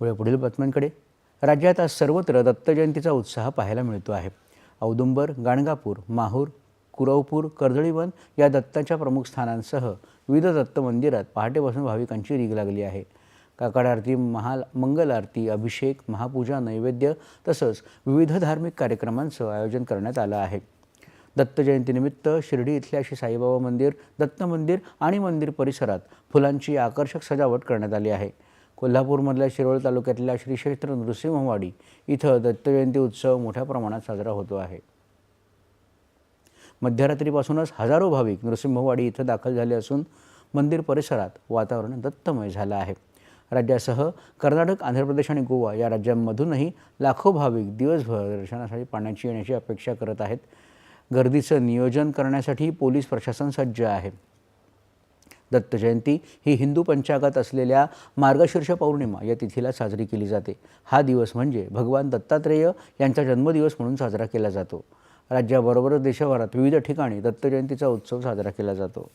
वळूया पुढील बातम्यांकडे. राज्यात आज सर्वत्र दत्तजयंतीचा उत्साह पाहायला मिळतो आहे. औदुंबर गाणगापूर माहूर कुरवपूर कर्दळीवन या दत्ताच्या प्रमुख स्थानांसह विविध दत्त मंदिरात पहाटेपासून भाविकांची रीग लागली आहे. काकड आरती महाल मंगल आरती अभिषेक महापूजा नैवेद्य तसंच विविध धार्मिक कार्यक्रमांचं आयोजन करण्यात आलं आहे. दत्त जयंतीनिमित्त शिर्डी इथल्या श्री साईबाबा मंदिर दत्त मंदिर आणि मंदिर परिसरात फुलांची आकर्षक सजावट करण्यात आली आहे. कोल्हापूरमधल्या शिरोळ तालुक्यातल्या श्री क्षेत्र नृसिंहवाडी इथं दत्त जयंती उत्सव मोठ्या प्रमाणात साजरा होतो आहे. मध्यरात्रीपासूनच हजारो भाविक नृसिंहवाडी इथं दाखल झाले असून मंदिर परिसरात वातावरण दत्तमय झालं आहे. राज्यासह कर्नाटक आंध्र प्रदेश आणि गोवा या राज्यांमधूनही लाखो भाविक दिवसभर दर्शनासाठी पाण्याची येण्याची अपेक्षा करत आहेत. गर्दीचं नियोजन करण्यासाठी पोलीस प्रशासन सज्ज आहे. दत्त जयंती ही हिंदू पंचांगात असलेल्या मार्गशीर्ष पौर्णिमा या तिथीला साजरी केली जाते. हा दिवस म्हणजे भगवान दत्तात्रेय यांचा जन्मदिवस म्हणून साजरा केला जातो. राज्याबरोबरच देशभरात विविध ठिकाणी दत्त जयंतीचा उत्सव साजरा केला जातो.